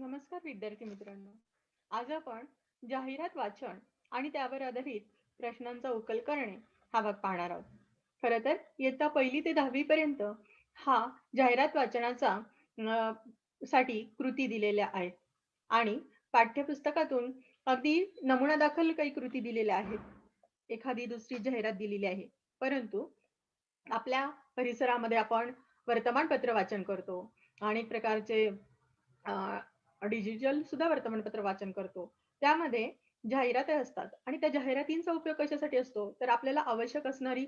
नमस्कार विद्यार्थी मित्रांनो. आज आपण जाहिरात वाचन आणि त्यावर आधारित प्रश्नांचा उकल करणे हा भाग पाहणार आहोत. खर तर इयत्ता पहिली ते दहावी पर्यंत हा जाहिरात वाचनाचा साठी कृती दिलेल्या आहेत. आणि पाठ्यपुस्तकातून अगदी नमुना दाखल काही कृती दिलेल्या आहेत. एखादी दुसरी जाहिरात दिलेली आहे. परंतु आपल्या परिसरामध्ये आपण वर्तमानपत्र वाचन करतो. अनेक प्रकारचे डिजिटल सुद्धा वर्तमानपत्र वाचन करतो. त्यामध्ये जाहिराती असतात आणि त्या जाहिरातींचा उपयोग कशासाठी असतो? तर आपल्याला आवश्यक असणारी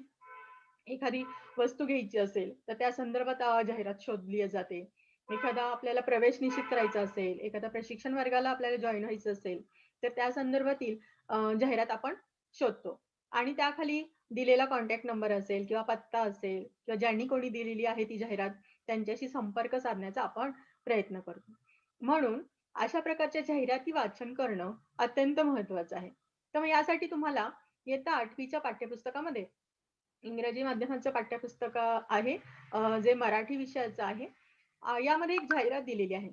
एखादी वस्तू घ्यायची असेल तर त्या संदर्भात जाहिरात शोधली जाते. एखादा आपल्याला प्रवेश निश्चित करायचा असेल एखादा प्रशिक्षण वर्गाला आपल्याला जॉईन व्हायचं असेल तर त्या संदर्भातील जाहिरात आपण शोधतो. आणि त्याखाली दिलेला कॉन्टॅक्ट नंबर असेल किंवा पत्ता असेल किंवा ज्यांनी कोणी दिलेली आहे ती जाहिरात त्यांच्याशी संपर्क साधण्याचा आपण प्रयत्न करतो. म्हणून अशा प्रकारच्या जाहिराती वाचन करणं अत्यंत महत्वाचं आहे. तर मग यासाठी तुम्हाला इयत्ता आठवीच्या पाठ्यपुस्तकामध्ये इंग्रजी माध्यमाचं पाठ्यपुस्तक आहे जे मराठी विषयाचं आहे यामध्ये एक जाहिरात दिलेली आहे.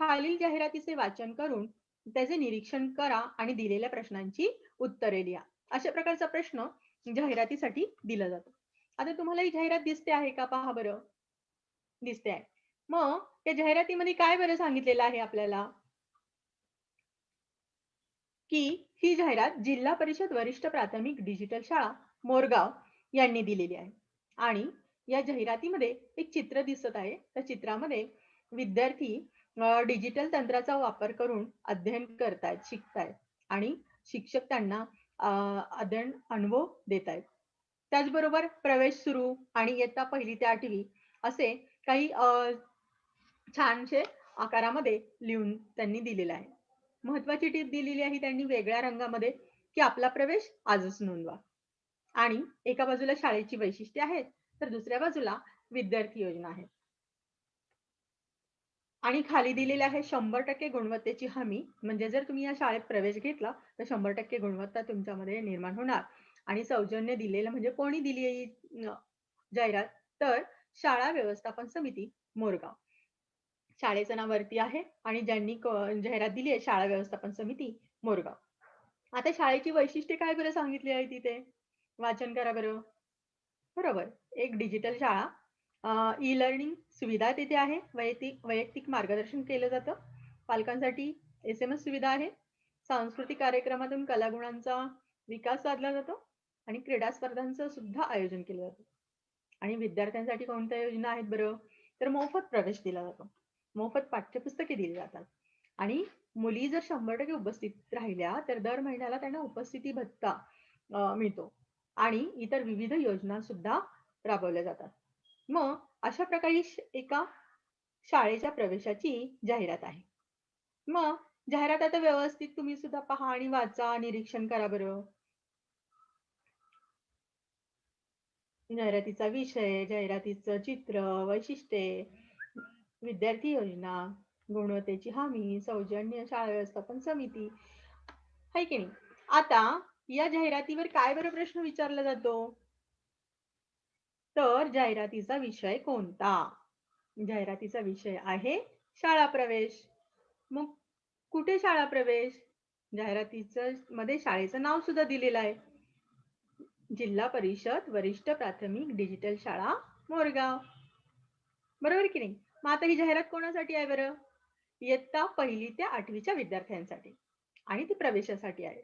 खालील जाहिरातीचे वाचन करून त्याचे निरीक्षण करा आणि दिलेल्या प्रश्नांची उत्तरे लिहा. अशा प्रकारचा प्रश्न जाहिरातीसाठी दिला जातो. आता तुम्हाला ही जाहिरात दिसते आहे का? पहा बरं. दिसते आहे. मग त्या जाहिरातीमध्ये काय बरं सांगितलेलं आहे आपल्याला? की ही जाहिरात जिल्हा परिषद वरिष्ठ प्राथमिक डिजिटल शाळा मोरगाव यांनी दिलेली आहे. आणि या जाहिरातीमध्ये एक चित्र दिसत आहे. त्या चित्रामध्ये विद्यार्थी डिजिटल तंत्राचा वापर करून अध्ययन करतायत शिकतायत. आणि शिक्षक त्यांना अध्ययन अनुभव देत आहेत त्याचबरोबर प्रवेश सुरू आणि इयत्ता पहिली ते आठवी असे काही छानशे आकारामध्ये लिहून त्यांनी दिलेलं आहे. महत्वाची टीप दिलेली आहे त्यांनी वेगळ्या रंगामध्ये की आपला प्रवेश आजच नोंदवा. आणि एका बाजूला शाळेची वैशिष्ट्ये आहेत तर दुसऱ्या बाजूला विद्यार्थी योजना आहे आणि खाली दिलेले आहे शंभर टक्के गुणवत्तेची हमी म्हणजे जर तुम्ही या शाळेत प्रवेश घेतला तर शंभर टक्के गुणवत्ता तुमच्यामध्ये निर्माण होणार. आणि सौजन्य दिलेलं म्हणजे कोणी दिली जाहिरात? तर शाळा व्यवस्थापन समिती मोरगाव. शाळेचं नाव वरती आहे आणि ज्यांनी जाहिरात दिली आहे शाळा व्यवस्थापन समिती मोरगाव. आता शाळेची वैशिष्ट्ये काय बरं सांगितली आहे तिथे? वाचन करा बरं. बरोबर. एक डिजिटल शाळा. ई लर्निंग सुविधा तिथे आहे. वैयक्तिक वैयक्तिक मार्गदर्शन केलं जातं. पालकांसाठी एस एम एस सुविधा आहे. सांस्कृतिक कार्यक्रमातून कलागुणांचा विकास साधला जातो आणि क्रीडा स्पर्धांचं सुद्धा आयोजन केलं जातं. आणि विद्यार्थ्यांसाठी कोणत्या योजना आहेत बरं? तर मोफत प्रवेश दिला जातो. मोफत पाठ्यपुस्तके दिली जातात. आणि मुली जर शंभर टक्के उपस्थित राहिल्या तर दर महिन्याला त्यांना उपस्थिती भत्ता मिळतो. आणि इतर विविध योजना सुद्धा राबवल्या जातात. मग अशा प्रकारे एका शाळेच्या प्रवेशाची जाहिरात आहे. मग जाहिरात आता व्यवस्थित तुम्ही सुद्धा पहा आणि वाचा निरीक्षण करा बरं. जाहिरातीचा विषय जाहिरातीचं चित्र वैशिष्ट्ये विद्यार्थी योजना गुणवत्तेची हमी सौजन्य शाळा व्यवस्थापन समिती. हाय की नाही? आता या जाहिरातीवर काय बरं प्रश्न विचारला जातो? तर जाहिरातीचा विषय कोणता? जाहिरातीचा विषय आहे शाळा प्रवेश. मग कुठे शाळा प्रवेश? जाहिरातीचं मध्ये शाळेचं नाव सुद्धा दिलेलं आहे. जिल्हा परिषद वरिष्ठ प्राथमिक डिजिटल शाळा मोरगाव. बरोबर की नाही? मग आता ही जाहिरात कोणासाठी आहे बरं? इयत्ता पहिली ते आठवीच्या विद्यार्थ्यांसाठी. आणि ती प्रवेशासाठी आहे.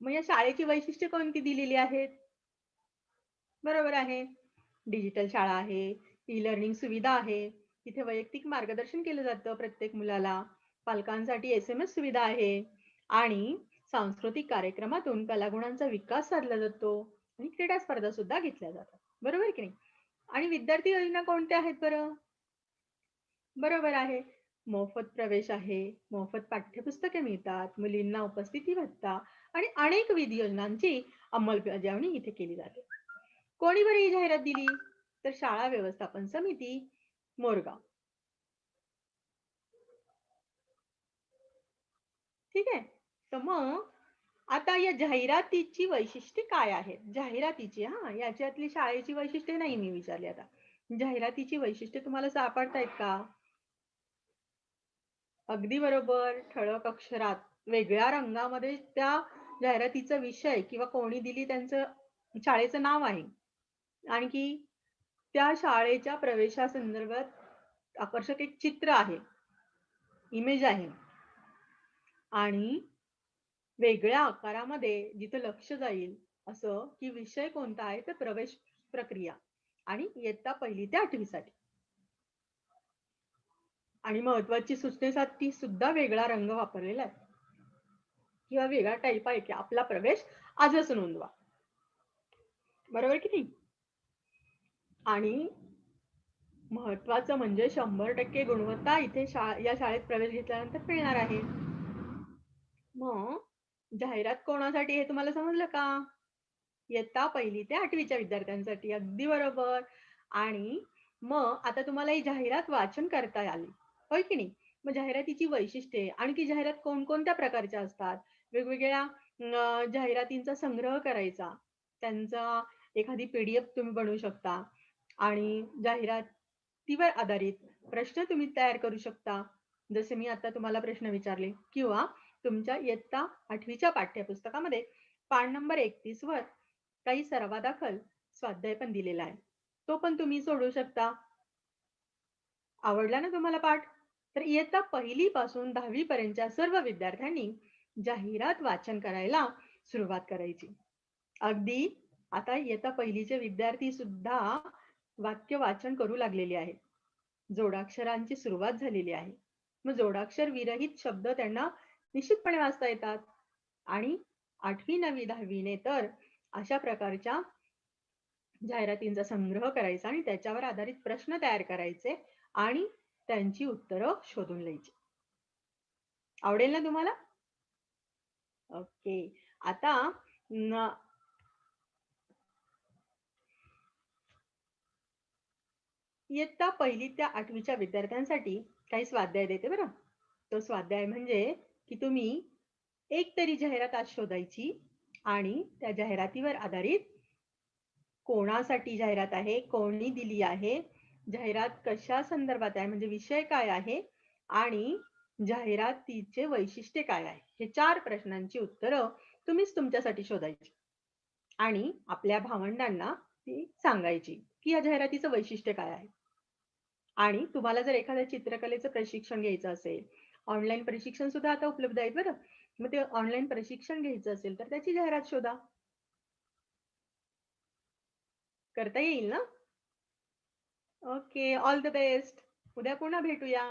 मग या शाळेची वैशिष्ट्ये कोणती दिलेली आहेत? बरोबर आहे. डिजिटल शाळा आहे ई लर्निंग सुविधा आहे. तिथे वैयक्तिक मार्गदर्शन केलं जातं प्रत्येक मुलाला. पालकांसाठी एस एम एस सुविधा आहे. आणि सांस्कृतिक कार्यक्रमातून कलागुणांचा विकास साधला जातो. आणि क्रीडा स्पर्धा सुद्धा घेतल्या जातात. बरोबर की नाही? आणि विद्यार्थी योजना कोणत्या आहेत बरं? बरोबर आहे. मोफत प्रवेश आहे मोफत पाठ्यपुस्तके मिळतात मुलींना उपस्थिती भत्ता आणि अनेक विधी योजनांची अंमलबजावणी इथे केली जाते. कोणी बरं ही जाहिरात दिली? तर शाळा व्यवस्थापन समिती मोरगाव. ठीक आहे. तर मग आता या जाहिरातीची वैशिष्ट्ये काय आहेत? जाहिरातीची हा याच्यातली शाळेची वैशिष्ट्ये नाही मी विचारली आता. जाहिरातीची वैशिष्ट्ये तुम्हाला सापडतायत का? अगदी बरोबर. ठळक अक्षरात वेगळ्या रंगामध्ये त्या जाहिरातीचा विषय किंवा कोणी दिली त्यांचं शाळेचं नाव आहे. आणखी त्या शाळेच्या प्रवेशासंदर्भात आकर्षक एक चित्र आहे, इमेज आहे आणि वेगळ्या आकारामध्ये जिथं लक्ष जाईल असं, की विषय कोणता आहे तर प्रवेश प्रक्रिया आणि इयत्ता पहिली ते आठवीसाठी आणि महत्वाची महत्त्वाची ती सुद्धा वेगळा रंग वापरलेला आहे. किंवा वेगळा टाईप आहे, की आपला प्रवेश आजच नोंदवा. बरोबर की नाही? आणि महत्त्वाचं म्हणजे 100% गुणवत्ता इथे शा या शाळेत प्रवेश घेतल्यानंतर मिळणार आहे. मग जाहिरात कोणासाठी हे तुम्हाला समजलं का? इयत्ता पहिली ते आठवीच्या विद्यार्थ्यांसाठी. अगदी बरोबर. आणि मग आता तुम्हाला ही जाहिरात वाचन करता आली. होय की नाही? मग जाहिरातीची वैशिष्ट्ये आणखी जाहिरात कोणकोणत्या प्रकारच्या असतात? वेगवेगळ्या जाहिरातींचा संग्रह करायचा. त्यांचा एखादी पी तुम्ही बनवू शकता आणि जाहिरातीवर आधारित प्रश्न तुम्ही तयार करू शकता. जसे मी आता तुम्हाला प्रश्न विचारले किंवा तुमच्या इयत्ता आठवीच्या पाठ्यपुस्तकामध्ये पान नंबर 31 वर काही सर्वादाखल स्वाध्याय पण दिलेला आहे. तो पण तुम्ही सोडवू शकता. आवडला ना तुम्हाला पाठ? तर इयत्ता पहिली पासून 10वी पर्यंतच्या सर्व विद्यार्थ्यांनी जाहिरात वाचन करायला सुरुवात करायची. अगदी आता इयत्ता पहिलीचे विद्यार्थी सुद्धा वाक्य वाचन करू लागलेले आहेत. जोडाक्षरांची सुरुवात झालेली आहे. मग जोडाक्षर विरहित शब्द त्यांना निश्चितपणे वाचता येतात. आणि 8वी, 9वी, 10वी ने तर अशा प्रकारच्या जाहिरातींचा संग्रह करायचा आणि त्याच्यावर आधारित प्रश्न तयार करायचे आणि त्यांची उत्तरं शोधून लिहायची. आवडेल ना तुम्हाला? ओके. आता न इयत्ता पहिली त्या आठवीच्या विद्यार्थ्यांसाठी काही स्वाध्याय देते बरं. तो स्वाध्याय म्हणजे, की तुम्ही एक तरी जाहिरात आज शोधायची आणि त्या जाहिरातीवर आधारित कोणासाठी जाहिरात आहे, कोणी दिली आहे, जाहिरात कशा संदर्भात आहे, म्हणजे विषय काय आहे आणि जाहिरातीचे वैशिष्ट्य काय आहे? हे चार प्रश्नांची उत्तरं तुम्हीच तुमच्यासाठी शोधायची. आणि आपल्या भावंडांना ती सांगायची, की या जाहिरातीचं वैशिष्ट्य काय आहे? आणि तुम्हाला जर एखाद्या चित्रकलेचं प्रशिक्षण घ्यायचं असेल, ऑनलाईन प्रशिक्षण सुद्धा आता उपलब्ध आहे बरं. मग ते ऑनलाईन प्रशिक्षण घ्यायचं असेल, तर त्याची जाहिरात शोधा. करता येईल ना? ओके. All the best. उद्या पुन्हा भेटूया.